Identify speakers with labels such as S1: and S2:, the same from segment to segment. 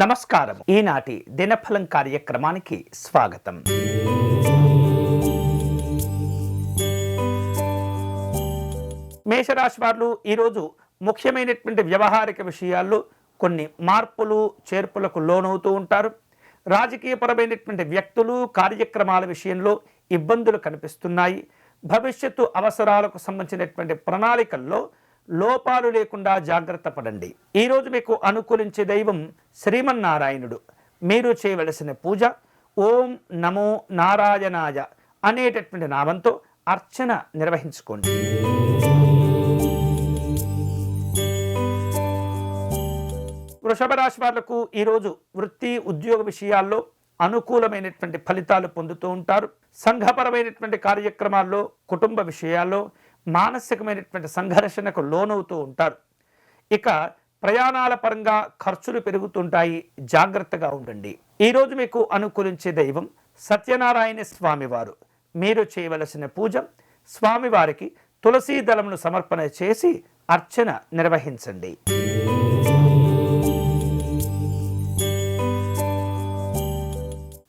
S1: నమస్కారం. ఈనాటి దినఫలం కార్యక్రమానికి స్వాగతం. మేషరాశి వారు ఈరోజు ముఖ్యమైనటువంటి వ్యవహారిక విషయాల్లో కొన్ని మార్పులు చేర్పులకు లోనవుతూ ఉంటారు. రాజకీయపరమైనటువంటి వ్యక్తులు కార్యక్రమాల విషయంలో ఇబ్బందులు కనిపిస్తున్నాయి. భవిష్యత్తు అవసరాలకు సంబంధించినటువంటి ప్రణాళికల్లో లోపాలు లేకుండా జాగ్రత్త పడండి. ఈరోజు మీకు అనుకూలించే దైవం శ్రీమన్నారాయణుడు. మీరు చేయవలసిన పూజ ఓం నమో నారాయణాయ అనేటటువంటి నామంతో అర్చన నిర్వహించుకోండి. వృషభ రాశి వాళ్ళకు ఈరోజు వృత్తి ఉద్యోగ విషయాల్లో అనుకూలమైనటువంటి ఫలితాలు పొందుతూ ఉంటారు. సంఘపరమైనటువంటి కార్యక్రమాల్లో కుటుంబ విషయాల్లో మానసికమైనటువంటి సంఘర్షణకు లోనవుతూ ఉంటారు. ఇక ప్రయాణాల పరంగా ఖర్చులు పెరుగుతుంటాయి. జాగ్రత్తగా ఉండండి. ఈరోజు మీకు అనుకూలించే దైవం సత్యనారాయణ స్వామివారు. మీరు చేయవలసిన పూజ స్వామివారికి తులసీ దళమును సమర్పణ చేసి అర్చన నిర్వహించండి.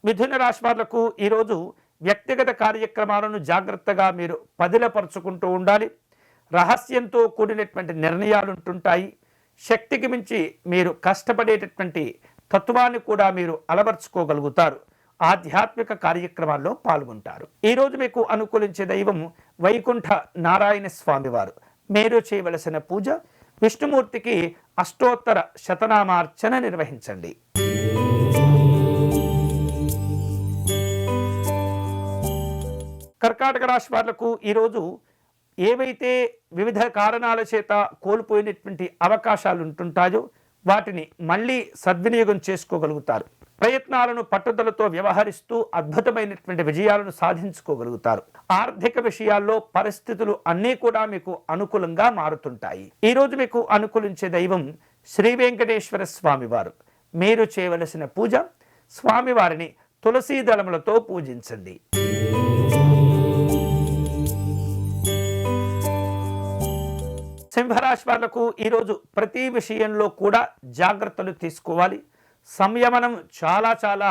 S1: మిథున రాశి వాళ్ళకు ఈరోజు వ్యక్తిగత కార్యక్రమాలను జాగ్రత్తగా మీరు పదిలపరుచుకుంటూ ఉండాలి. రహస్యంతో కూడినటువంటి నిర్ణయాలు ఉంటుంటాయి శక్తికి మించి మీరు కష్టపడేటటువంటి తత్వాన్ని కూడా మీరు అలవర్చుకోగలుగుతారు. ఆధ్యాత్మిక కార్యక్రమాల్లో పాల్గొంటారు. ఈరోజు మీకు అనుకూలించే దైవం వైకుంఠ నారాయణ స్వామివారు. మీరు చేయవలసిన పూజ విష్ణుమూర్తికి అష్టోత్తర శతనామార్చన నిర్వహించండి. కర్ణాటక రాశి వాళ్ళకు ఈరోజు ఏవైతే వివిధ కారణాల చేత కోల్పోయినటువంటి అవకాశాలు ఉంటుంటాయో వాటిని మళ్ళీ సద్వినియోగం చేసుకోగలుగుతారు. ప్రయత్నాలను పట్టుదలతో వ్యవహరిస్తూ అద్భుతమైనటువంటి విజయాలను సాధించుకోగలుగుతారు. ఆర్థిక విషయాల్లో పరిస్థితులు అన్నీ కూడా మీకు అనుకూలంగా మారుతుంటాయి. ఈరోజు మీకు అనుకూలించే దైవం శ్రీ వెంకటేశ్వర స్వామివారు. మీరు చేయవలసిన పూజ స్వామివారిని తులసీ దళములతో పూజించండి. సింహరాశి వాళ్ళకు ఈరోజు ప్రతి విషయంలో కూడా జాగ్రత్తలు తీసుకోవాలి. సంయమనం చాలా చాలా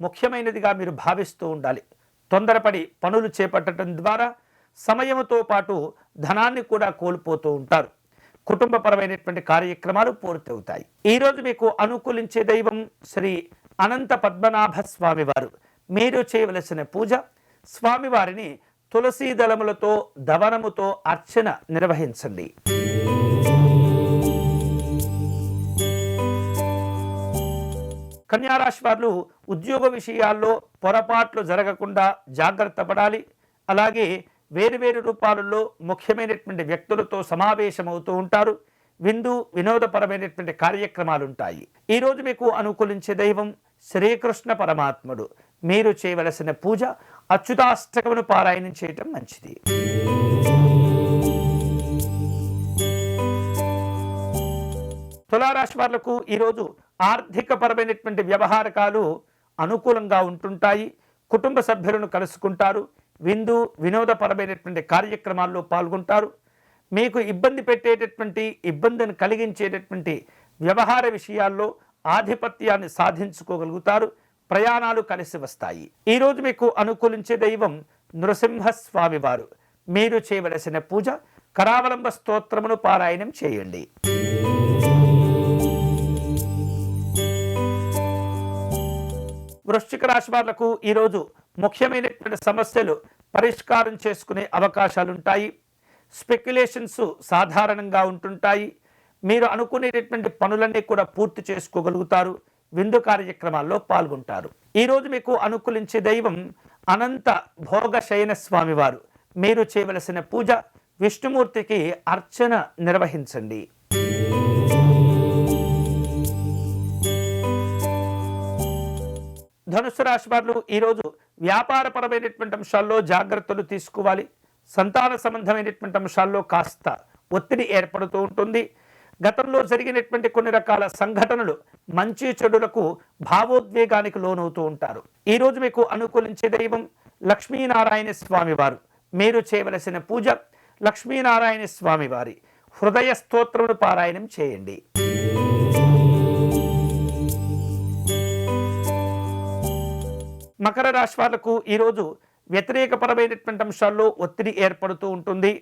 S1: ముఖ్యమైనదిగా మీరు భావిస్తూ ఉండాలి. తొందరపడి పనులు చేపట్టడం ద్వారా సమయంతో పాటు ధనాన్ని కూడా కోల్పోతూ ఉంటారు. కుటుంబపరమైనటువంటి కార్యక్రమాలు పూర్తవుతాయి. ఈరోజు మీకు అనుకూలించే దైవం శ్రీ అనంత పద్మనాభ స్వామివారు. మీరు చేయవలసిన పూజ స్వామివారిని తులసీ దళములతో దవనముతో అర్చన నిర్వహించండి. కన్యారాశి వారు ఉద్యోగ విషయాల్లో పొరపాట్లు జరగకుండా జాగ్రత్త పడాలి. అలాగే వేరువేరు రూపాలలో ముఖ్యమైనటువంటి వ్యక్తులతో సమావేశమవుతూ ఉంటారు. విందు వినోదపరమైనటువంటి కార్యక్రమాలు ఉంటాయి ఈరోజు మీకు అనుకూలించే దైవం శ్రీకృష్ణ పరమాత్ముడు. మీరు చేయవలసిన పూజ అచ్యుతాష్టకమును పారాయణం చేయటం మంచిది. తులారాశి వాళ్ళకు ఈరోజు ఆర్థికపరమైనటువంటి వ్యవహారకాలు అనుకూలంగా ఉంటుంటాయి. కుటుంబ సభ్యులను కలుసుకుంటారు. విందు వినోదపరమైనటువంటి కార్యక్రమాల్లో పాల్గొంటారు. మీకు ఇబ్బంది పెట్టేటటువంటి ఇబ్బందిని కలిగించేటటువంటి వ్యవహార విషయాల్లో ఆధిపత్యాన్ని సాధించుకోగలుగుతారు. ప్రయాణాలు కలిసి వస్తాయి. ఈరోజు మీకు అనుకూలించే దైవం నృసింహస్వామి వారు. మీరు చేయవలసిన పూజ కరావలంబ స్తోత్రమును పారాయణం చేయండి. వృశ్చిక రాశి వాళ్ళకు ఈరోజు ముఖ్యమైనటువంటి సమస్యలు పరిష్కారం చేసుకునే అవకాశాలుంటాయి. స్పెక్యులేషన్స్ సాధారణంగా ఉంటుంటాయి. మీరు అనుకునేటటువంటి పనులన్నీ కూడా పూర్తి చేసుకోగలుగుతారు. విందు కార్యక్రమాల్లో పాల్గొంటారు. ఈరోజు మీకు అనుకూలించే దైవం అనంత భోగ శయన స్వామివారు. మీరు చేయవలసిన పూజ విష్ణుమూర్తికి అర్చన నిర్వహించండి. ధనుసు రాశి వారు ఈరోజు వ్యాపారపరమైనటువంటి అంశాల్లో జాగ్రత్తలు తీసుకోవాలి. సంతాన సంబంధమైనటువంటి అంశాల్లో కాస్త ఒత్తిడి ఏర్పడుతూ ఉంటుంది. గతంలో జరిగినటువంటి కొన్ని రకాల సంఘటనలు మంచి చెడులకు భావోద్వేగానికి లోనవుతూ ఉంటారు. ఈరోజు మీకు అనుకూలించే దైవం లక్ష్మీనారాయణ స్వామి వారు. మీరు చేయవలసిన పూజ లక్ష్మీనారాయణ స్వామి వారి. హృదయ స్తోత్రమును పారాయణం చేయండి. మకర రాశి వాళ్ళకు ఈరోజు వ్యతిరేకపరమైనటువంటి అంశాల్లో ఒత్తిడి ఏర్పడుతూ ఉంటుంది.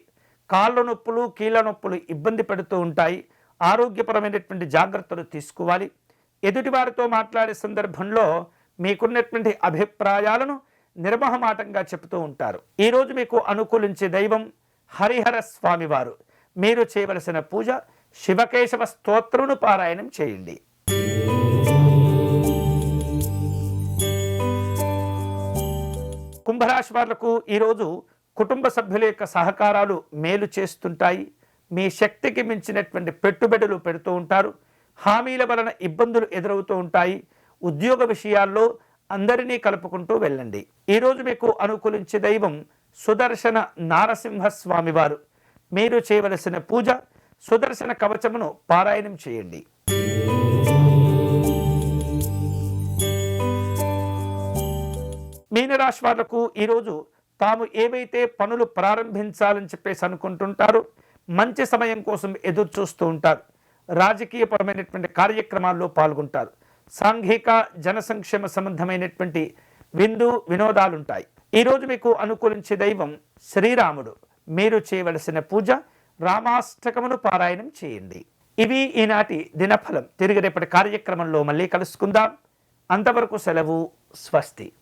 S1: కాళ్ళ నొప్పులు కీళ్ళ నొప్పులు ఇబ్బంది పెడుతూ ఉంటాయి. ఆరోగ్యపరమైనటువంటి జాగ్రత్తలు తీసుకోవాలి. ఎదుటివారితో మాట్లాడే సందర్భంలో మీకున్నటువంటి అభిప్రాయాలను నిర్మహమాటంగా చెబుతూ ఉంటారు. ఈరోజు మీకు అనుకూలించే దైవం హరిహర స్వామివారు. మీరు చేయవలసిన పూజ శివకేశవ స్తోత్రమును పారాయణం చేయండి. కుంభరాశి వాళ్ళకు ఈరోజు కుటుంబ సభ్యుల యొక్క సహకారాలు మేలు చేస్తుంటాయి. మీ శక్తికి మించినటువంటి పెట్టుబడులు పెడుతూ ఉంటారు. హామీల వలన ఇబ్బందులు ఎదురవుతూ ఉంటాయి. ఉద్యోగ విషయాల్లో అందరినీ కలుపుకుంటూ వెళ్ళండి. ఈరోజు మీకు అనుకూలించే దైవం సుదర్శన నారసింహ స్వామివారు మీరు చేయవలసిన పూజ సుదర్శన కవచమును పారాయణం చేయండి. మీనరాశి వాళ్ళకు ఈరోజు తాము ఏవైతే పనులు ప్రారంభించాలని చెప్పేసి అనుకుంటుంటారో మంచి సమయం కోసం ఎదురు చూస్తూ ఉంటారు. రాజకీయపరమైనటువంటి కార్యక్రమాల్లో పాల్గొంటారు. సాంఘిక జన సంక్షేమ సంబంధమైనటువంటి విందు వినోదాలుంటాయి. ఈరోజు మీకు అనుకూలించే దైవం శ్రీరాముడు. మీరు చేయవలసిన పూజ రామాష్టకమును పారాయణం చేయండి. ఇవి ఈనాటి దినఫలం. తిరిగి రేపటి కార్యక్రమంలో మళ్ళీ కలుసుకుందాం. అంతవరకు సెలవు స్వస్తి.